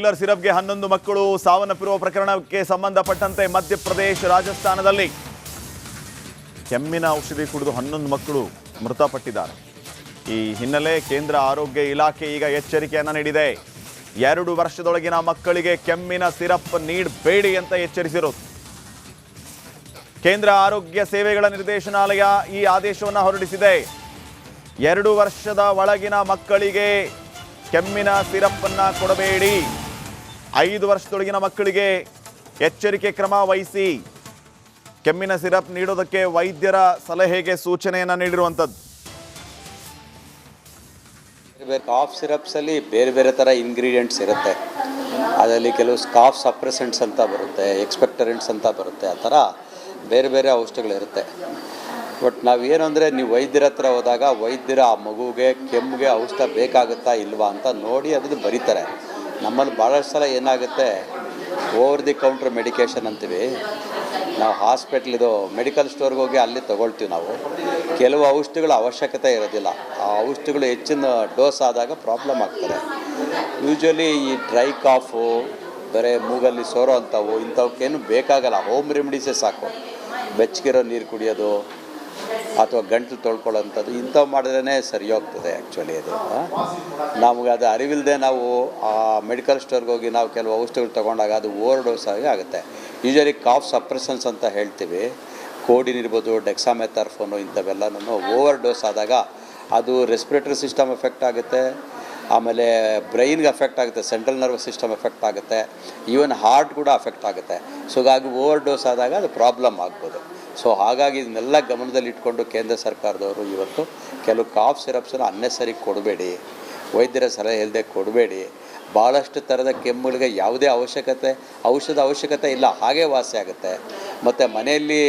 Killer ಸಿರಪ್ಗೆ ಹನ್ನೊಂದು ಮಕ್ಕಳು ಸಾವನ್ನಪ್ಪಿರುವ ಪ್ರಕರಣಕ್ಕೆ ಸಂಬಂಧಪಟ್ಟಂತೆ ಮಧ್ಯಪ್ರದೇಶ, ರಾಜಸ್ಥಾನದಲ್ಲಿ ಕೆಮ್ಮಿನ ಔಷಧಿ ಕುಡಿದು ಹನ್ನೊಂದು ಮಕ್ಕಳು ಮೃತಪಟ್ಟಿದ್ದಾರೆ. ಈ ಹಿನ್ನೆಲೆ ಕೇಂದ್ರ ಆರೋಗ್ಯ ಇಲಾಖೆ ಈಗ ಎಚ್ಚರಿಕೆಯನ್ನು ನೀಡಿದೆ. ಎರಡು ವರ್ಷದೊಳಗಿನ ಮಕ್ಕಳಿಗೆ ಕೆಮ್ಮಿನ ಸಿರಪ್ ನೀಡಬೇಡಿ ಅಂತ ಎಚ್ಚರಿಸಿರೋದು. ಕೇಂದ್ರ ಆರೋಗ್ಯ ಸೇವೆಗಳ ನಿರ್ದೇಶನಾಲಯ ಈ ಆದೇಶವನ್ನು ಹೊರಡಿಸಿದೆ. ಎರಡು ವರ್ಷದ ಒಳಗಿನ ಮಕ್ಕಳಿಗೆ ಕೆಮ್ಮಿನ ಸಿರಪ್ ಅನ್ನ ಕೊಡಬೇಡಿ. ಐದು ವರ್ಷದೊಳಗಿನ ಮಕ್ಕಳಿಗೆ ಎಚ್ಚರಿಕೆ ಕ್ರಮ ವಹಿಸಿ ಕೆಮ್ಮಿನ ಸಿರಪ್ ನೀಡೋದಕ್ಕೆ ವೈದ್ಯರ ಸಲಹೆಗೆ ಸೂಚನೆಯನ್ನು ನೀಡಿರುವಂಥದ್ದು. ಕಾಫ್ ಸಿರಪ್ಸಲ್ಲಿ ಬೇರೆ ಬೇರೆ ಥರ ಇಂಗ್ರೀಡಿಯೆಂಟ್ಸ್ ಇರುತ್ತೆ. ಅದರಲ್ಲಿ ಕೆಲವು ಕಾಫ್ ಸಪ್ರೆಸೆಂಟ್ಸ್ ಅಂತ ಬರುತ್ತೆ ಎಕ್ಸ್ಪೆಕ್ಟರೆಂಟ್ಸ್ ಅಂತ ಬರುತ್ತೆ, ಆ ಥರ ಬೇರೆ ಬೇರೆ ಔಷಧಿಗಳಿರುತ್ತೆ. ಬಟ್ ನಾವೇನು ಅಂದರೆ ನೀವು ವೈದ್ಯರ ಹತ್ರ ಹೋದಾಗ ವೈದ್ಯರ ಆ ಮಗುಗೆ ಕೆಮ್ಮಿಗೆ ಔಷಧ ಬೇಕಾಗುತ್ತಾ ಇಲ್ವಾ ಅಂತ ನೋಡಿ ಅದನ್ನು ಬರೀತಾರೆ. ನಮ್ಮಲ್ಲಿ ಭಾಳಷ್ಟು ಸಲ ಏನಾಗುತ್ತೆ ಓವರ್ ದಿ ಕೌಂಟ್ರ್ ಮೆಡಿಕೇಷನ್ ಅಂತೀವಿ. ನಾವು ಹಾಸ್ಪಿಟ್ಲಿದು ಮೆಡಿಕಲ್ ಸ್ಟೋರ್ಗೆ ಹೋಗಿ ಅಲ್ಲಿ ತೊಗೊಳ್ತೀವಿ ನಾವು. ಕೆಲವು ಔಷಧಿಗಳ ಅವಶ್ಯಕತೆ ಇರೋದಿಲ್ಲ. ಆ ಔಷಧಿಗಳು ಹೆಚ್ಚಿನ ಡೋಸ್ ಆದಾಗ ಪ್ರಾಬ್ಲಮ್ ಆಗ್ತದೆ. ಯೂಶ್ವಲಿ ಈ ಡ್ರೈ ಕಾಫು, ಬರೀ ಮೂಗಲ್ಲಿ ಸೋರೋ ಅಂಥವು ಇಂಥವಕ್ಕೇನು ಬೇಕಾಗಲ್ಲ. ಹೋಮ್ ರೆಮಿಡೀಸೇ ಸಾಕು. ಬೆಚ್ಚಗಿರೋ ನೀರು ಕುಡಿಯೋದು ಅಥವಾ ಗಂಟಲು ತೊಳ್ಕೊಳ್ಳೋಂಥದ್ದು, ಇಂಥವು ಮಾಡಿದ್ರೇ ಸರಿ ಹೋಗ್ತದೆ ಆ್ಯಕ್ಚುಲಿ ಅದು ನಮಗೆ ಅದು ಅರಿವಿಲ್ಲದೆ ನಾವು ಆ ಮೆಡಿಕಲ್ ಸ್ಟೋರ್ಗೆ ಹೋಗಿ ನಾವು ಕೆಲವು ಔಷಧಿಗಳು ತೊಗೊಂಡಾಗ ಅದು ಓವರ್ ಡೋಸ್ ಆಗಿ ಆಗುತ್ತೆ. ಯೂಶಲಿ ಕಾಫ್ ಸಪ್ರೆಸನ್ಸ್ ಅಂತ ಹೇಳ್ತೀವಿ. ಕೋಡಿನ್ ಇರ್ಬೋದು ಡೆಕ್ಸಾಮೆಥಾರ್ಫೋನು ಇಂಥವೆಲ್ಲನೂ ಓವರ್ ಡೋಸ್ ಆದಾಗ ಅದು ರೆಸ್ಪಿರೇಟರಿ ಸಿಸ್ಟಮ್ ಎಫೆಕ್ಟ್ ಆಗುತ್ತೆ. ಆಮೇಲೆ ಬ್ರೈನ್ಗೆ ಎಫೆಕ್ಟ್ ಆಗುತ್ತೆ ಸೆಂಟ್ರಲ್ ನರ್ವಸ್ ಸಿಸ್ಟಮ್ ಎಫೆಕ್ಟ್ ಆಗುತ್ತೆ. ಈವನ್ ಹಾರ್ಟ್ ಕೂಡ ಅಫೆಕ್ಟ್ ಆಗುತ್ತೆ. ಸೊ ಹಾಗಾಗಿ ಓವರ್ ಡೋಸ್ ಆದಾಗ ಅದು ಪ್ರಾಬ್ಲಮ್ ಆಗ್ಬೋದು. ಸೊ ಹಾಗಾಗಿ ಇದನ್ನೆಲ್ಲ ಗಮನದಲ್ಲಿ ಇಟ್ಕೊಂಡು ಕೇಂದ್ರ ಸರ್ಕಾರದವರು ಇವತ್ತು ಕೆಲವು ಕಾಫ್ ಸಿರಪ್ಸನ್ನು ಅನ್ನೆಸರಿ ಕೊಡಬೇಡಿ. ವೈದ್ಯರ ಸಲಹೆ ಇಲ್ಲದೆ ಕೊಡಬೇಡಿ. ಭಾಳಷ್ಟು ಥರದ ಕೆಮ್ಮುಗಳಿಗೆ ಯಾವುದೇ ಅವಶ್ಯಕತೆ ಔಷಧ ಅವಶ್ಯಕತೆ ಇಲ್ಲ. ಹಾಗೆ ವಾಸಿ ಆಗುತ್ತೆ. ಮತ್ತು ಮನೆಯಲ್ಲಿ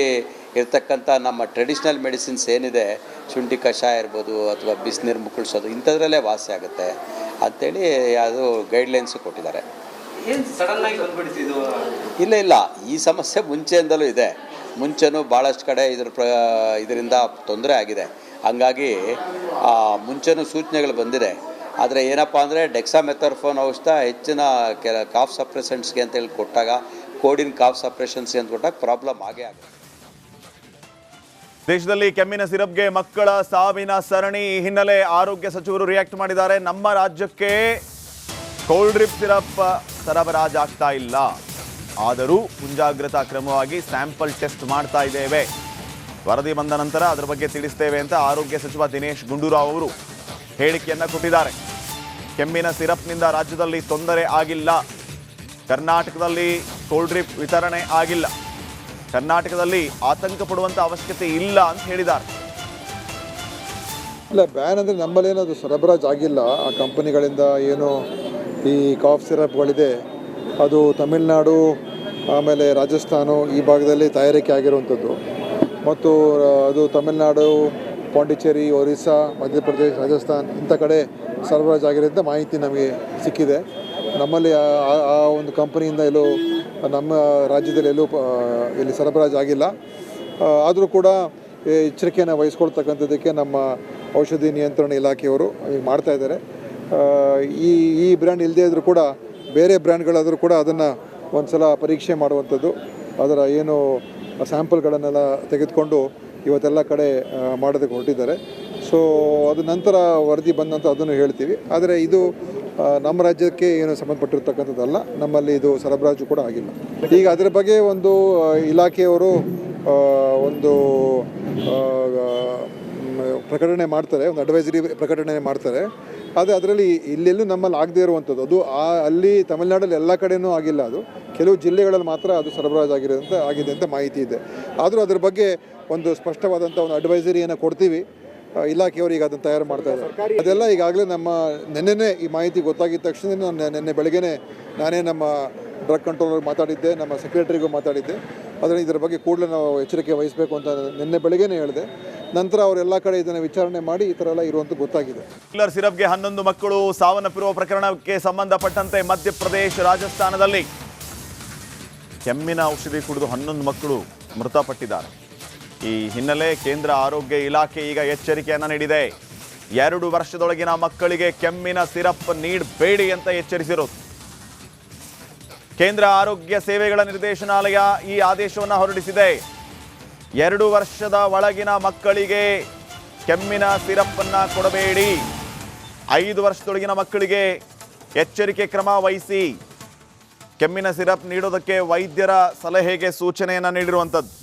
ಇರ್ತಕ್ಕಂಥ ನಮ್ಮ ಟ್ರೆಡಿಷ್ನಲ್ ಮೆಡಿಸಿನ್ಸ್ ಏನಿದೆ ಶುಂಠಿ ಕಷಾಯ ಇರ್ಬೋದು ಅಥವಾ ಬಿಸಿನೀರು ಮುಕ್ಕಳಿಸೋದು ಇಂಥದ್ರಲ್ಲೇ ವಾಸಿ ಆಗುತ್ತೆ ಅಂಥೇಳಿ ಅದು ಗೈಡ್ಲೈನ್ಸು ಕೊಟ್ಟಿದ್ದಾರೆ. ಇಲ್ಲ ಇಲ್ಲ. ಈ ಸಮಸ್ಯೆ ಮುಂಚೆಯಿಂದಲೂ ಇದೆ. ಮುಂಚೆನೂ ಭಾಳಷ್ಟು ಕಡೆ ಇದ್ರ ಪ್ರ, ಇದರಿಂದ ತೊಂದರೆ ಆಗಿದೆ. ಹಂಗಾಗಿ ಮುಂಚೆನೂ ಸೂಚನೆಗಳು ಬಂದಿದೆ. ಆದರೆ ಏನಪ್ಪ ಅಂದರೆ ಡೆಕ್ಸಾಮೆಥರ್ಫೋನ್ ಔಷಧ ಹೆಚ್ಚಿನ ಕೆಲ ಕಾಫ್ ಅಂತ ಅಂತೇಳಿ ಕೊಟ್ಟಾಗ ಕೋಡಿನ್ ಕಾಫ್ ಸಪ್ರೆಷನ್ಸ್ಗೆ ಅಂತ ಕೊಟ್ಟಾಗ ಪ್ರಾಬ್ಲಮ್ ಆಗೇ ಆಗುತ್ತೆ ದೇಶದಲ್ಲಿ ಕೆಮ್ಮಿನ ಸಿರಪ್ಗೆ ಮಕ್ಕಳ ಸಾವಿನ ಸರಣಿ ಹಿನ್ನೆಲೆ ಆರೋಗ್ಯ ಸಚಿವರು ರಿಯಾಕ್ಟ್ ಮಾಡಿದ್ದಾರೆ. ನಮ್ಮ ರಾಜ್ಯಕ್ಕೆ ಕೋಲ್ಡ್ ಡ್ರಿಪ್ ಸಿರಪ್ ಸರಬರಾಜಾಗ್ತಾ ಇಲ್ಲ. ಆದರೂ ಮುಂಜಾಗ್ರತಾ ಕ್ರಮವಾಗಿ ಸ್ಯಾಂಪಲ್ ಟೆಸ್ಟ್ ಮಾಡ್ತಾ ಇದ್ದೇವೆ. ವರದಿ ಬಂದ ನಂತರ ಅದರ ಬಗ್ಗೆ ತಿಳಿಸ್ತೇವೆ ಅಂತ ಆರೋಗ್ಯ ಸಚಿವ ದಿನೇಶ್ ಗುಂಡೂರಾವ್ ಅವರು ಹೇಳಿಕೆಯನ್ನ ಕೊಟ್ಟಿದ್ದಾರೆ. ಕೆಮ್ಮಿನ ಸಿರಪ್ನಿಂದ ರಾಜ್ಯದಲ್ಲಿ ತೊಂದರೆ ಆಗಿಲ್ಲ. ಕರ್ನಾಟಕದಲ್ಲಿ ಕೋಲ್ಡ್ ಡ್ರಿಪ್ ವಿತರಣೆ ಆಗಿಲ್ಲ. ಕರ್ನಾಟಕದಲ್ಲಿ ಆತಂಕ ಪಡುವಂತ ಅವಶ್ಯಕತೆ ಇಲ್ಲ ಅಂತ ಹೇಳಿದ್ದಾರೆ. ಇಲ್ಲ ಬ್ಯಾನ್ ಅಂದರೆ ನಮ್ಮಲ್ಲೇನದು ಸರಬರಾಜು ಆಗಿಲ್ಲ? ಆ ಕಂಪನಿಗಳಿಂದ ಏನು ಈ ಕಾಫ್ ಸಿರಪ್ಗಳಿದೆ. ಅದು ತಮಿಳುನಾಡು, ಆಮೇಲೆ ರಾಜಸ್ಥಾನ ಈ ಭಾಗದಲ್ಲಿ ತಯಾರಿಕೆ ಆಗಿರುವಂಥದ್ದು. ಮತ್ತು ಅದು ತಮಿಳುನಾಡು, ಪಾಂಡಿಚೇರಿ, ಒರಿಸ್ಸಾ ಮಧ್ಯಪ್ರದೇಶ ರಾಜಸ್ಥಾನ್ ಇಂಥ ಕಡೆ ಸರಬರಾಜು ಆಗಿರೋಂಥ ಮಾಹಿತಿ ನಮಗೆ ಸಿಕ್ಕಿದೆ. ನಮ್ಮಲ್ಲಿ ಆ- ಒಂದು ಕಂಪನಿಯಿಂದ ಎಲ್ಲೂ ನಮ್ಮ ರಾಜ್ಯದಲ್ಲಿ ಎಲ್ಲೂ ಇಲ್ಲಿ ಸರಬರಾಜು ಆಗಿಲ್ಲ. ಆದರೂ ಕೂಡ ಎಚ್ಚರಿಕೆಯನ್ನು ವಹಿಸ್ಕೊಳ್ತಕ್ಕಂಥದ್ದಕ್ಕೆ ನಮ್ಮ ಔಷಧಿ ನಿಯಂತ್ರಣ ಇಲಾಖೆಯವರು ಈಗ ಮಾಡ್ತಾ ಇದ್ದಾರೆ. ಈ ಈ ಬ್ರ್ಯಾಂಡ್ ಇಲ್ಲದೇ ಇದ್ದರೂ ಕೂಡ ಬೇರೆ ಬ್ರ್ಯಾಂಡ್ಗಳಾದರೂ ಕೂಡ ಅದನ್ನು ಒಂದು ಸಲ ಪರೀಕ್ಷೆ ಮಾಡುವಂಥದ್ದು, ಅದರ ಏನು ಸ್ಯಾಂಪಲ್ಗಳನ್ನೆಲ್ಲ ತೆಗೆದುಕೊಂಡು ಇವತ್ತೆಲ್ಲ ಕಡೆ ಮಾಡೋದಕ್ಕೆ ಹೊರಟಿದ್ದಾರೆ. ಸೊ ಅದು ನಂತರ ವರದಿ ಬಂದಂಥ ಅದನ್ನು ಹೇಳ್ತೀವಿ. ಆದರೆ ಇದು ನಮ್ಮ ರಾಜ್ಯಕ್ಕೆ ಏನು ಸಂಬಂಧಪಟ್ಟಿರ್ತಕ್ಕಂಥದ್ದಲ್ಲ, ನಮ್ಮಲ್ಲಿ ಇದು ಸರಬರಾಜು ಕೂಡ ಆಗಿಲ್ಲ. ಈಗ ಅದರ ಬಗ್ಗೆ ಒಂದು ಇಲಾಖೆಯವರು ಒಂದು ಪ್ರಕಟಣೆ ಮಾಡ್ತಾರೆ, ಒಂದು ಅಡ್ವೈಸರಿ ಪ್ರಕಟಣೆ ಮಾಡ್ತಾರೆ. ಆದರೆ ಅದರಲ್ಲಿ ಇಲ್ಲೆಲ್ಲೂ ನಮ್ಮಲ್ಲಿ ಆಗದೇ ಇರುವಂಥದ್ದು. ಅದು ಆ ಅಲ್ಲಿ ತಮಿಳುನಾಡಲ್ಲಿ ಎಲ್ಲ ಕಡೆನೂ ಆಗಿಲ್ಲ ಅದು. ಕೆಲವು ಜಿಲ್ಲೆಗಳಲ್ಲಿ ಮಾತ್ರ ಅದು ಸರಬರಾಜು ಆಗಿರೋದಂತ ಆಗಿದೆ ಅಂತ ಮಾಹಿತಿ ಇದೆ. ಆದರೂ ಅದ್ರ ಬಗ್ಗೆ ಒಂದು ಸ್ಪಷ್ಟವಾದಂಥ ಒಂದು ಅಡ್ವೈಸರಿಯನ್ನು ಕೊಡ್ತೀವಿ. ಇಲಾಖೆಯವರು ಈಗ ಅದನ್ನು ತಯಾರು ಮಾಡ್ತಾ ಇದ್ದಾರೆ. ಅದೆಲ್ಲ ಈಗಾಗಲೇ ನಮ್ಮ ನೆನ್ನೆನೇ ಈ ಮಾಹಿತಿ ಗೊತ್ತಾಗಿದ್ದ ತಕ್ಷಣ ನಾನು ನಿನ್ನೆ ಬೆಳಗ್ಗೆನೇ ನಾನೇ ನಮ್ಮ ಡ್ರಗ್ ಕಂಟ್ರೋಲರ್ ಮಾತಾಡಿದ್ದೆ ನಮ್ಮ ಸೆಕ್ರೆಟರಿಗೂ ಮಾತಾಡಿದ್ದೆ. ಅದನ್ನು ಇದರ ಬಗ್ಗೆ ಕೂಡಲೇ ನಾವು ಎಚ್ಚರಿಕೆ ವಹಿಸಬೇಕು ಅಂತ ನಿನ್ನೆ ಬೆಳಗ್ಗೆನೇ ಹೇಳಿದೆ. ನಂತರ ಅವರೆಲ್ಲ ಕಡೆ ಇದನ್ನು ವಿಚಾರಣೆ ಮಾಡಿ ಈ ಥರ ಎಲ್ಲ ಇರುವಂತ ಗೊತ್ತಾಗಿದೆ. ಕಿಲ್ಲರ್ ಸಿರಪ್ಗೆ ಹನ್ನೊಂದು ಮಕ್ಕಳು ಸಾವನ್ನಪ್ಪಿರುವ ಪ್ರಕರಣಕ್ಕೆ ಸಂಬಂಧಪಟ್ಟಂತೆ ಮಧ್ಯಪ್ರದೇಶ ರಾಜಸ್ಥಾನದಲ್ಲಿ ಕೆಮ್ಮಿನ ಔಷಧಿ ಕುಡಿದು ಹನ್ನೊಂದು ಮಕ್ಕಳು ಮೃತಪಟ್ಟಿದ್ದಾರೆ. ಈ ಹಿನ್ನೆಲೆ ಕೇಂದ್ರ ಆರೋಗ್ಯ ಇಲಾಖೆ ಈಗ ಎಚ್ಚರಿಕೆಯನ್ನು ನೀಡಿದೆ. ಎರಡು ವರ್ಷದೊಳಗಿನ ಮಕ್ಕಳಿಗೆ ಕೆಮ್ಮಿನ ಸಿರಪ್ ನೀಡಬೇಡಿ ಅಂತ ಎಚ್ಚರಿಸಿರೋದು. ಕೇಂದ್ರ ಆರೋಗ್ಯ ಸೇವೆಗಳ ನಿರ್ದೇಶನಾಲಯ ಈ ಆದೇಶವನ್ನು ಹೊರಡಿಸಿದೆ. ಎರಡು ವರ್ಷದ ಒಳಗಿನ ಮಕ್ಕಳಿಗೆ ಕೆಮ್ಮಿನ ಸಿರಪ್ ಅನ್ನ ಕೊಡಬೇಡಿ. ಐದು ವರ್ಷದೊಳಗಿನ ಮಕ್ಕಳಿಗೆ ಎಚ್ಚರಿಕೆ ಕ್ರಮ ವಹಿಸಿ. ಕೆಮ್ಮಿನ ಸಿರಪ್ ನೀಡೋದಕ್ಕೆ ವೈದ್ಯರ ಸಲಹೆಗೆ ಸೂಚನೆಯನ್ನು ನೀಡಿರುವಂಥದ್ದು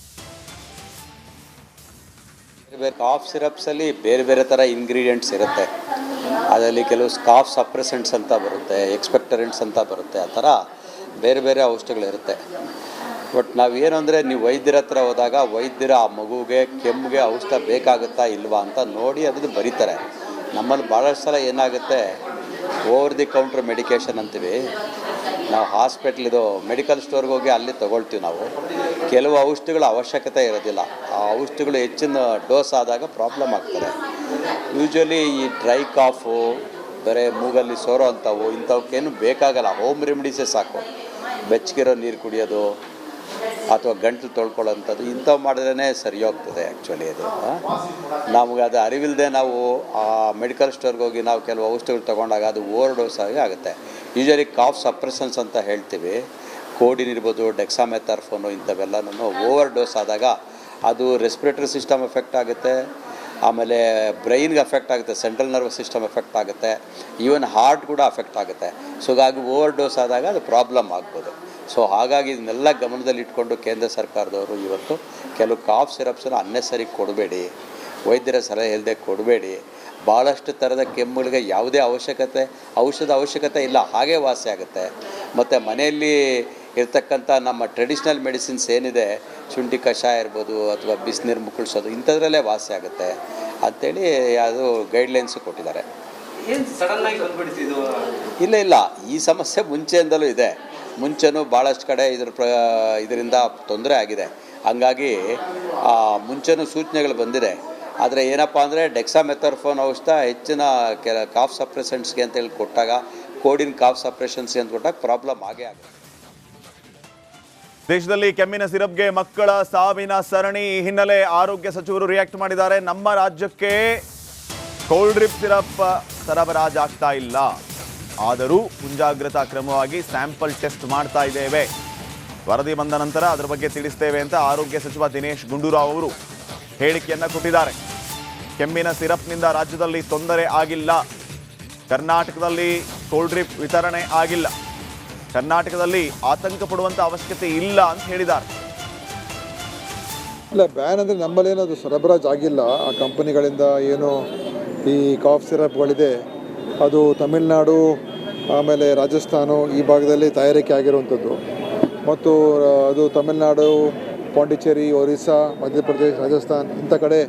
ಬೇರೆ ಕಾಫ್ ಸಿರಪ್ಸಲ್ಲಿ ಬೇರೆ ಬೇರೆ ಥರ ಇಂಗ್ರೀಡಿಯೆಂಟ್ಸ್ ಇರುತ್ತೆ. ಅದರಲ್ಲಿ ಕೆಲವು ಕಾಫ್ ಸಪ್ರೆಸೆಂಟ್ಸ್ ಅಂತ ಬರುತ್ತೆ, ಎಕ್ಸ್ಪೆಕ್ಟರೆಂಟ್ಸ್ ಅಂತ ಬರುತ್ತೆ, ಆ ಥರ ಬೇರೆ ಬೇರೆ ಔಷಧಿಗಳಿರುತ್ತೆ. ಬಟ್ ನಾವೇನು ಅಂದರೆ ನೀವು ವೈದ್ಯರ ಹತ್ರ ಹೋದಾಗ ವೈದ್ಯರ ಆ ಮಗುಗೆ ಕೆಮ್ಮಿಗೆ ಔಷಧ ಬೇಕಾಗುತ್ತಾ ಇಲ್ವಾ ಅಂತ ನೋಡಿ ಅದನ್ನು ಬರೀತಾರೆ. ನಮ್ಮಲ್ಲಿ ಭಾಳಷ್ಟು ಸಲ ಏನಾಗುತ್ತೆ ಓವರ್ ದಿ ಕೌಂಟ್ರ್ ಮೆಡಿಕೇಷನ್ ಅಂತೀವಿ. ನಾವು ಹಾಸ್ಪಿಟ್ಲಿದು ಮೆಡಿಕಲ್ ಸ್ಟೋರ್ಗೆ ಹೋಗಿ ಅಲ್ಲಿ ತೊಗೊಳ್ತೀವಿ ನಾವು. ಕೆಲವು ಔಷಧಿಗಳ ಅವಶ್ಯಕತೆ ಇರೋದಿಲ್ಲ. ಆ ಔಷಧಿಗಳು ಹೆಚ್ಚಿನ ಡೋಸ್ ಆದಾಗ ಪ್ರಾಬ್ಲಮ್ ಆಗ್ತದೆ. ಯೂಶ್ವಲಿ ಈ ಡ್ರೈ ಕಾಫು ಬರೀ ಮೂಗಲ್ಲಿ ಸೋರೋ ಅಂಥವು ಇಂಥವಕ್ಕೇನು ಬೇಕಾಗಲ್ಲ. ಹೋಮ್ ರೆಮಿಡೀಸೇ ಸಾಕು. ಬೆಚ್ಚಗಿರೋ ನೀರು ಕುಡಿಯೋದು ಅಥವಾ ಗಂಟಲು ತೊಳ್ಕೊಳ್ಳೋಂಥದ್ದು ಇಂಥವು ಮಾಡಿದ್ರೇ ಸರಿ ಹೋಗ್ತದೆ ಆ್ಯಕ್ಚುಲಿ ಅದು ನಮಗೆ ಅದು ಅರಿವಿಲ್ಲದೆ ನಾವು ಆ ಮೆಡಿಕಲ್ ಸ್ಟೋರ್ಗೆ ಹೋಗಿ ನಾವು ಕೆಲವು ಔಷಧಿಗಳು ತೊಗೊಂಡಾಗ ಅದು ಓವರ್ ಡೋಸ್ ಆಗಿ ಆಗುತ್ತೆ. ಯೂಶಲಿ ಕಾಫ್ ಸಪ್ರೆಸನ್ಸ್ ಅಂತ ಹೇಳ್ತೀವಿ. ಕೋಡಿನ್ ಇರ್ಬೋದು ಡೆಕ್ಸಾಮೆಥಾರ್ಫೋನು ಇಂಥವೆಲ್ಲನೂ ಓವರ್ ಡೋಸ್ ಆದಾಗ ಅದು ರೆಸ್ಪಿರೇಟರಿ ಸಿಸ್ಟಮ್ ಎಫೆಕ್ಟ್ ಆಗುತ್ತೆ. ಆಮೇಲೆ ಬ್ರೈನ್ಗೆ ಅಫೆಕ್ಟ್ ಆಗುತ್ತೆ, ಸೆಂಟ್ರಲ್ ನರ್ವಸ್ ಸಿಸ್ಟಮ್ ಎಫೆಕ್ಟ್ ಆಗುತ್ತೆ, ಈವನ್ ಹಾರ್ಟ್ ಕೂಡ ಅಫೆಕ್ಟ್ ಆಗುತ್ತೆ. ಸೊ ಹಾಗಾಗಿ ಓವರ್ ಡೋಸ್ ಆದಾಗ ಅದು ಪ್ರಾಬ್ಲಮ್ ಆಗ್ಬೋದು. ಸೊ ಹಾಗಾಗಿ ಇದನ್ನೆಲ್ಲ ಗಮನದಲ್ಲಿ ಇಟ್ಕೊಂಡು ಕೇಂದ್ರ ಸರ್ಕಾರದವರು ಇವತ್ತು ಕೆಲವು ಕಾಫ್ ಸಿರಪ್ಸನ್ನು ಅನ್ನೆಸರಿ ಕೊಡಬೇಡಿ. ವೈದ್ಯರ ಸಲಹೆ ಇಲ್ಲದೆ ಕೊಡಬೇಡಿ. ಭಾಳಷ್ಟು ಥರದ ಕೆಮ್ಮುಗಳಿಗೆ ಯಾವುದೇ ಅವಶ್ಯಕತೆ, ಔಷಧ ಅವಶ್ಯಕತೆ ಇಲ್ಲ, ಹಾಗೇ ವಾಸಿ ಆಗುತ್ತೆ. ಮತ್ತು ಮನೆಯಲ್ಲಿ ಇರ್ತಕ್ಕಂಥ ನಮ್ಮ ಟ್ರೆಡಿಷ್ನಲ್ ಮೆಡಿಸಿನ್ಸ್ ಏನಿದೆ ಶುಂಠಿ ಕಷಾಯ ಇರ್ಬೋದು ಅಥವಾ ಬಿಸಿನೀರು ಮುಕ್ಕಳಿಸೋದು ಇಂಥದ್ರಲ್ಲೇ ವಾಸಿ ಆಗುತ್ತೆ ಅಂಥೇಳಿ ಅದು ಗೈಡ್ಲೈನ್ಸು ಕೊಟ್ಟಿದ್ದಾರೆ. ಇಲ್ಲ ಇಲ್ಲ. ಈ ಸಮಸ್ಯೆ ಮುಂಚೆಯಿಂದಲೂ ಇದೆ. ಮುಂಚೆನೂ ಭಾಳಷ್ಟು ಕಡೆ ಇದ್ರ ಪ್ರ ಇದರಿಂದ ತೊಂದರೆ ಆಗಿದೆ. ಹಂಗಾಗಿ ಮುಂಚೆನೂ ಸೂಚನೆಗಳು ಬಂದಿದೆ. ಆದರೆ ಏನಪ್ಪ ಅಂದರೆ ಡೆಕ್ಸಾಮೆಥರ್ಫೋನ್ ಔಷಧ ಹೆಚ್ಚಿನ ಕೆಲ ಕಾಫ್ ಸಪ್ರೆಸೆಂಟ್ಸ್ಗೆ ಅಂತೇಳಿ ಕೊಟ್ಟಾಗ ಕೋಡಿನ್ ಕಾಫ್ ಸಪ್ರೆಷನ್ಸ್ಗೆ ಅಂತ ಕೊಟ್ಟಾಗ ಪ್ರಾಬ್ಲಮ್ ಆಗೇ ಆಗುತ್ತೆ. ದೇಶದಲ್ಲಿ ಕೆಮ್ಮಿನ ಸಿರಪ್ಗೆ ಮಕ್ಕಳ ಸಾವಿನ ಸರಣಿ ಹಿನ್ನೆಲೆ ಆರೋಗ್ಯ ಸಚಿವರು ರಿಯಾಕ್ಟ್ ಮಾಡಿದ್ದಾರೆ. ನಮ್ಮ ರಾಜ್ಯಕ್ಕೆ ಕೋಲ್ಡ್ ಡ್ರಿಪ್ ಸಿರಪ್ ಸರಬರಾಜಾಗ್ತಾ ಇಲ್ಲ. ಆದರೂ ಮುಂಜಾಗ್ರತಾ ಕ್ರಮವಾಗಿ ಸ್ಯಾಂಪಲ್ ಟೆಸ್ಟ್ ಮಾಡ್ತಾ ಇದ್ದೇವೆ. ವರದಿ ಬಂದ ನಂತರ ಅದರ ಬಗ್ಗೆ ತಿಳಿಸ್ತೇವೆ ಅಂತ ಆರೋಗ್ಯ ಸಚಿವ ದಿನೇಶ್ ಗುಂಡೂರಾವ್ ಅವರು ಹೇಳಿಕೆಯನ್ನು ಕೊಟ್ಟಿದ್ದಾರೆ. ಕೆಮ್ಮಿನ ಸಿರಪ್ನಿಂದ ರಾಜ್ಯದಲ್ಲಿ ತೊಂದರೆ ಆಗಿಲ್ಲ. ಕರ್ನಾಟಕದಲ್ಲಿ ಕೋಲ್ಡ್ ಡ್ರಿಪ್ ವಿತರಣೆ ಆಗಿಲ್ಲ. ಕರ್ನಾಟಕದಲ್ಲಿ ಆತಂಕ ಪಡುವಂತ ಅವಶ್ಯಕತೆ ಇಲ್ಲ ಅಂತ ಹೇಳಿದ್ದಾರೆ. ಇಲ್ಲ ಬ್ಯಾನ್ ಅಂದರೆ ನಮ್ಮಲ್ಲಿ ಏನದು ಸರಬರಾಜು ಆಗಿಲ್ಲ? ಆ ಕಂಪನಿಗಳಿಂದ ಏನು ಈ ಕಾಫ್ ಸಿರಪ್ಗಳಿದೆ ಅದು ತಮಿಳುನಾಡು, ಆಮೇಲೆ ರಾಜಸ್ಥಾನ ಈ ಭಾಗದಲ್ಲಿ ತಯಾರಿಕೆ ಆಗಿರುವಂಥದ್ದು. ಮತ್ತು ಅದು ತಮಿಳುನಾಡು, ಪಾಂಡಿಚೇರಿ, ಒರಿಸ್ಸಾ, ಮಧ್ಯಪ್ರದೇಶ, ರಾಜಸ್ಥಾನ್ ಇಂಥ ಕಡೆ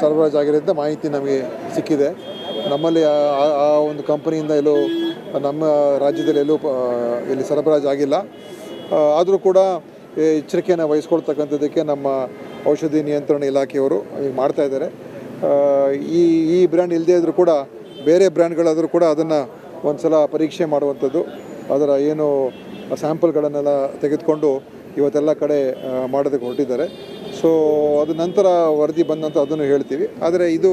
ಸರಬರಾಜು ಆಗಿರೋದ್ರಿಂದ ಮಾಹಿತಿ ನಮಗೆ ಸಿಕ್ಕಿದೆ. ನಮ್ಮಲ್ಲಿ ಆ ಒಂದು ಕಂಪನಿಯಿಂದ ಎಲ್ಲೂ ನಮ್ಮ ರಾಜ್ಯದಲ್ಲಿ ಎಲ್ಲೂ ಇಲ್ಲಿ ಸರಬರಾಜು ಆಗಿಲ್ಲ. ಆದರೂ ಕೂಡ ಎಚ್ಚರಿಕೆಯನ್ನು ವಹಿಸ್ಕೊಳ್ತಕ್ಕಂಥದ್ದಕ್ಕೆ ನಮ್ಮ ಔಷಧಿ ನಿಯಂತ್ರಣ ಇಲಾಖೆಯವರು ಈಗ ಮಾಡ್ತಾ ಇದ್ದಾರೆ. ಈ ಈ ಬ್ರ್ಯಾಂಡ್ ಇಲ್ಲದೇ ಇದ್ದರೂ ಕೂಡ, ಬೇರೆ ಬ್ರ್ಯಾಂಡ್ಗಳಾದರೂ ಕೂಡ ಅದನ್ನು ಒಂದು ಸಲ ಪರೀಕ್ಷೆ ಮಾಡುವಂಥದ್ದು, ಅದರ ಏನು ಸ್ಯಾಂಪಲ್ಗಳನ್ನೆಲ್ಲ ತೆಗೆದುಕೊಂಡು ಇವತ್ತೆಲ್ಲ ಕಡೆ ಮಾಡೋದಕ್ಕೆ ಹೊರಟಿದ್ದಾರೆ. ಸೊ ಅದು ನಂತರ ವರದಿ ಬಂದಂತ ಅದನ್ನು ಹೇಳ್ತೀವಿ. ಆದರೆ ಇದು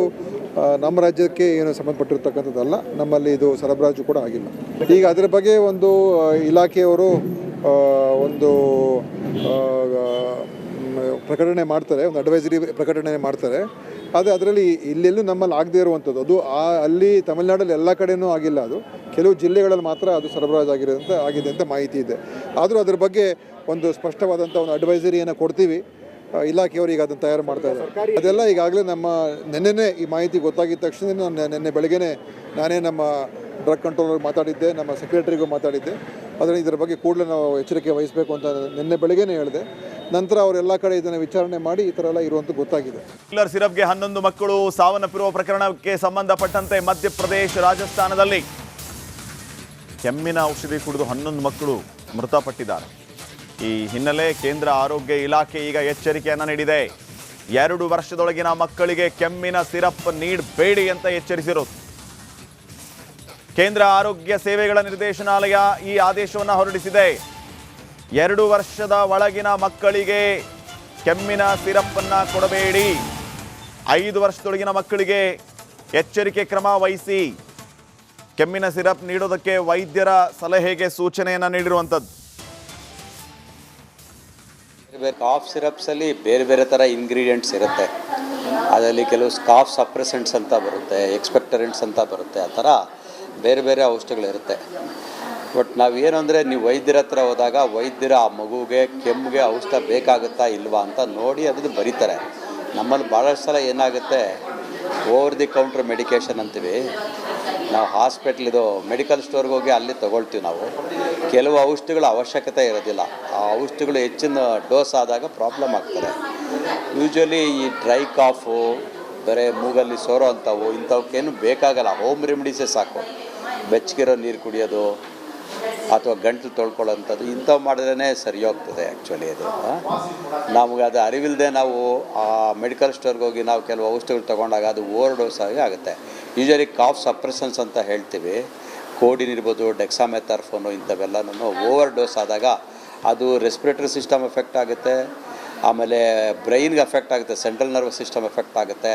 ನಮ್ಮ ರಾಜ್ಯಕ್ಕೆ ಏನು ಸಂಬಂಧಪಟ್ಟಿರ್ತಕ್ಕಂಥದ್ದಲ್ಲ, ನಮ್ಮಲ್ಲಿ ಇದು ಸರಬರಾಜು ಕೂಡ ಆಗಿಲ್ಲ. ಈಗ ಅದರ ಬಗ್ಗೆ ಒಂದು ಇಲಾಖೆಯವರು ಒಂದು ಪ್ರಕಟಣೆ ಮಾಡ್ತಾರೆ, ಒಂದು ಅಡ್ವೈಸರಿ ಪ್ರಕಟಣೆ ಮಾಡ್ತಾರೆ. ಆದರೆ ಅದರಲ್ಲಿ ಇಲ್ಲೆಲ್ಲೂ ನಮ್ಮಲ್ಲಿ ಆಗದೇ ಇರುವಂಥದ್ದು. ಅದು ಆ, ಅಲ್ಲಿ ತಮಿಳ್ನಾಡಲ್ಲಿ ಎಲ್ಲ ಕಡೆಯೂ ಆಗಿಲ್ಲ ಅದು. ಕೆಲವು ಜಿಲ್ಲೆಗಳಲ್ಲಿ ಮಾತ್ರ ಅದು ಸರಬರಾಜು ಆಗಿರೋದಂತ, ಆಗಿದೆ ಅಂತ ಮಾಹಿತಿ ಇದೆ. ಆದರೂ ಅದ್ರ ಬಗ್ಗೆ ಒಂದು ಸ್ಪಷ್ಟವಾದಂಥ ಒಂದು ಅಡ್ವೈಸರಿಯನ್ನು ಕೊಡ್ತೀವಿ. ಇಲಾಖೆಯವರು ಈಗ ಅದನ್ನು ತಯಾರು ಮಾಡ್ತಾ ಇದ್ದಾರೆ. ಅದೆಲ್ಲ ಈಗಾಗಲೇ ನಮ್ಮ ನೆನ್ನೆನೇ ಈ ಮಾಹಿತಿ ಗೊತ್ತಾಗಿದ್ದ ತಕ್ಷಣ ನಾನು ನಿನ್ನೆ ಬೆಳಗ್ಗೆನೇ ನಾನೇ ನಮ್ಮ ಡ್ರಗ್ ಕಂಟ್ರೋಲರ್ ಮಾತಾಡಿದ್ದೆ, ನಮ್ಮ ಸೆಕ್ರೆಟರಿಗೂ ಮಾತಾಡಿದ್ದೆ. ಅದನ್ನು ಇದರ ಬಗ್ಗೆ ಕೂಡಲೇ ನಾವು ಎಚ್ಚರಿಕೆ ವಹಿಸಬೇಕು ಅಂತ ನಿನ್ನೆ ಬೆಳಗ್ಗೆನೇ ಹೇಳಿದೆ. ನಂತರ ಅವರೆಲ್ಲ ಕಡೆ ಇದನ್ನು ವಿಚಾರಣೆ ಮಾಡಿ ಈ ಥರ ಎಲ್ಲ ಇರುವಂತ ಗೊತ್ತಾಗಿದೆ. ಕಿಲ್ಲರ್ ಸಿರಪ್ಗೆ ಹನ್ನೊಂದು ಮಕ್ಕಳು ಸಾವನ್ನಪ್ಪಿರುವ ಪ್ರಕರಣಕ್ಕೆ ಸಂಬಂಧಪಟ್ಟಂತೆ ಮಧ್ಯಪ್ರದೇಶ, ರಾಜಸ್ಥಾನದಲ್ಲಿ ಕೆಮ್ಮಿನ ಔಷಧಿ ಕುಡಿದು ಹನ್ನೊಂದು ಮಕ್ಕಳು ಮೃತಪಟ್ಟಿದ್ದಾರೆ. ಈ ಹಿನ್ನೆಲೆ ಕೇಂದ್ರ ಆರೋಗ್ಯ ಇಲಾಖೆ ಈಗ ಎಚ್ಚರಿಕೆಯನ್ನ ನೀಡಿದೆ. ಎರಡು ವರ್ಷದೊಳಗಿನ ಮಕ್ಕಳಿಗೆ ಕೆಮ್ಮಿನ ಸಿರಪ್ ನೀಡಬೇಡಿ ಅಂತ ಎಚ್ಚರಿಸಿರೋದು. ಕೇಂದ್ರ ಆರೋಗ್ಯ ಸೇವೆಗಳ ನಿರ್ದೇಶನಾಲಯ ಈ ಆದೇಶವನ್ನು ಹೊರಡಿಸಿದೆ. ಎರಡು ವರ್ಷದ ಒಳಗಿನ ಮಕ್ಕಳಿಗೆ ಕೆಮ್ಮಿನ ಸಿರಪ್ ಅನ್ನ ಕೊಡಬೇಡಿ. ಐದು ವರ್ಷದೊಳಗಿನ ಮಕ್ಕಳಿಗೆ ಎಚ್ಚರಿಕೆ ಕ್ರಮ ವಹಿಸಿ. ಕೆಮ್ಮಿನ ಸಿರಪ್ ನೀಡೋದಕ್ಕೆ ವೈದ್ಯರ ಸಲಹೆಗೆ ಸೂಚನೆಯನ್ನು ನೀಡಿರುವಂಥದ್ದು. ಬೇರೆ ಕಾಫ್ ಸಿರಪ್ಸಲ್ಲಿ ಬೇರೆ ಬೇರೆ ಥರ ಇಂಗ್ರೀಡಿಯೆಂಟ್ಸ್ ಇರುತ್ತೆ. ಅದರಲ್ಲಿ ಕೆಲವು ಕಾಫ್ ಸಪ್ರೆಸೆಂಟ್ಸ್ ಅಂತ ಬರುತ್ತೆ ಎಕ್ಸ್ಪೆಕ್ಟರೆಂಟ್ಸ್ ಅಂತ ಬರುತ್ತೆ, ಆ ಥರ ಬೇರೆ ಬೇರೆ ಔಷಧಿಗಳಿರುತ್ತೆ. ಬಟ್ ನಾವೇನು ಅಂದರೆ ನೀವು ವೈದ್ಯರ ಹತ್ರ ಹೋದಾಗ ವೈದ್ಯರ ಆ ಮಗುಗೆ ಕೆಮ್ಮಿಗೆ ಔಷಧ ಬೇಕಾಗುತ್ತಾ ಇಲ್ವಾ ಅಂತ ನೋಡಿ ಅದನ್ನು ಬರೀತಾರೆ. ನಮ್ಮಲ್ಲಿ ಭಾಳಷ್ಟು ಸಲ ಏನಾಗುತ್ತೆ ಓವರ್ ದಿ ಕೌಂಟ್ರ್ ಮೆಡಿಕೇಷನ್ ಅಂತೀವಿ. ನಾವು ಹಾಸ್ಪಿಟ್ಲಿದು ಮೆಡಿಕಲ್ ಸ್ಟೋರ್ಗೆ ಹೋಗಿ ಅಲ್ಲಿ ತೊಗೊಳ್ತೀವಿ ನಾವು. ಕೆಲವು ಔಷಧಿಗಳ ಅವಶ್ಯಕತೆ ಇರೋದಿಲ್ಲ. ಆ ಔಷಧಿಗಳು ಹೆಚ್ಚಿನ ಡೋಸ್ ಆದಾಗ ಪ್ರಾಬ್ಲಮ್ ಆಗ್ತದೆ. ಯೂಶ್ವಲಿ ಈ ಡ್ರೈ ಕಾಫು, ಬೇರೆ ಮೂಗಲ್ಲಿ ಸೋರೋ ಅಂಥವು ಇಂಥವಕ್ಕೇನು ಬೇಕಾಗಲ್ಲ. ಹೋಮ್ ರೆಮಿಡೀಸೇ ಸಾಕು. ಬೆಚ್ಚಗಿರೋ ನೀರು ಕುಡಿಯೋದು ಅಥವಾ ಗಂಟಲು ತೊಳ್ಕೊಳ್ಳೋಂಥದ್ದು ಇಂಥವು ಮಾಡಿದ್ರೇ ಸರಿ ಹೋಗ್ತದೆ ಆ್ಯಕ್ಚುಲಿ ಅದು ನಮಗೆ ಅದು ಅರಿವಿಲ್ಲದೆ ನಾವು ಆ ಮೆಡಿಕಲ್ ಸ್ಟೋರ್ಗೆ ಹೋಗಿ ನಾವು ಕೆಲವು ಔಷಧಿಗಳು ತೊಗೊಂಡಾಗ ಅದು ಓವರ್ ಡೋಸ್ ಆಗಿ ಆಗುತ್ತೆ. ಯೂಶಲಿ ಕಾಫ್ ಸಪ್ರೆಸನ್ಸ್ ಅಂತ ಹೇಳ್ತೀವಿ. ಕೋಡಿನ್ ಇರ್ಬೋದು ಡೆಕ್ಸಾಮೆಥಾರ್ಫೋನು ಇಂಥವೆಲ್ಲನೂ ಓವರ್ ಡೋಸ್ ಆದಾಗ ಅದು ರೆಸ್ಪಿರೇಟರಿ ಸಿಸ್ಟಮ್ ಎಫೆಕ್ಟ್ ಆಗುತ್ತೆ. ಆಮೇಲೆ ಬ್ರೈನ್ಗೆ ಅಫೆಕ್ಟ್ ಆಗುತ್ತೆ ಸೆಂಟ್ರಲ್ ನರ್ವಸ್ ಸಿಸ್ಟಮ್ ಎಫೆಕ್ಟ್ ಆಗುತ್ತೆ.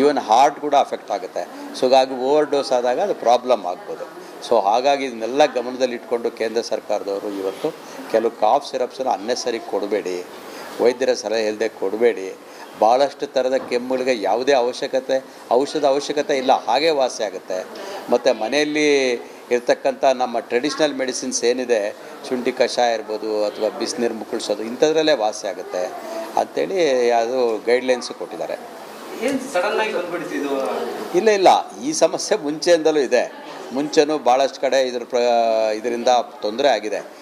ಈವನ್ ಹಾರ್ಟ್ ಕೂಡ ಅಫೆಕ್ಟ್ ಆಗುತ್ತೆ. ಸೊ ಹಾಗಾಗಿ ಓವರ್ ಡೋಸ್ ಆದಾಗ ಅದು ಪ್ರಾಬ್ಲಮ್ ಆಗ್ಬೋದು. ಸೊ ಹಾಗಾಗಿ ಇದನ್ನೆಲ್ಲ ಗಮನದಲ್ಲಿ ಇಟ್ಕೊಂಡು ಕೇಂದ್ರ ಸರ್ಕಾರದವರು ಇವತ್ತು ಕೆಲವು ಕಾಫ್ ಸಿರಪ್ಸನ್ನು ಅನ್ನೆಸರಿ ಕೊಡಬೇಡಿ. ವೈದ್ಯರ ಸಲಹೆ ಇಲ್ಲದೆ ಕೊಡಬೇಡಿ. ಭಾಳಷ್ಟು ಥರದ ಕೆಮ್ಮುಗಳಿಗೆ ಯಾವುದೇ ಅವಶ್ಯಕತೆ ಔಷಧ ಅವಶ್ಯಕತೆ ಇಲ್ಲ. ಹಾಗೇ ವಾಸಿ ಆಗುತ್ತೆ. ಮತ್ತು ಮನೆಯಲ್ಲಿ ಇರ್ತಕ್ಕಂಥ ನಮ್ಮ ಟ್ರೆಡಿಷ್ನಲ್ ಮೆಡಿಸಿನ್ಸ್ ಏನಿದೆ ಶುಂಠಿ ಕಷಾಯ ಇರ್ಬೋದು ಅಥವಾ ಬಿಸಿನೀರು ಮುಕ್ಕಳಿಸೋದು ಇಂಥದ್ರಲ್ಲೇ ವಾಸಿ ಆಗುತ್ತೆ ಅಂಥೇಳಿ ಅದು ಗೈಡ್ಲೈನ್ಸು ಕೊಟ್ಟಿದ್ದಾರೆ. ಇಲ್ಲ ಇಲ್ಲ. ಈ ಸಮಸ್ಯೆ ಮುಂಚೆಯಿಂದಲೂ ಇದೆ. ಮುಂಚೆನೂ ಭಾಳಷ್ಟು ಕಡೆ ಇದ್ರ ಪ್ರ ಇದರಿಂದ ತೊಂದರೆ ಆಗಿದೆ.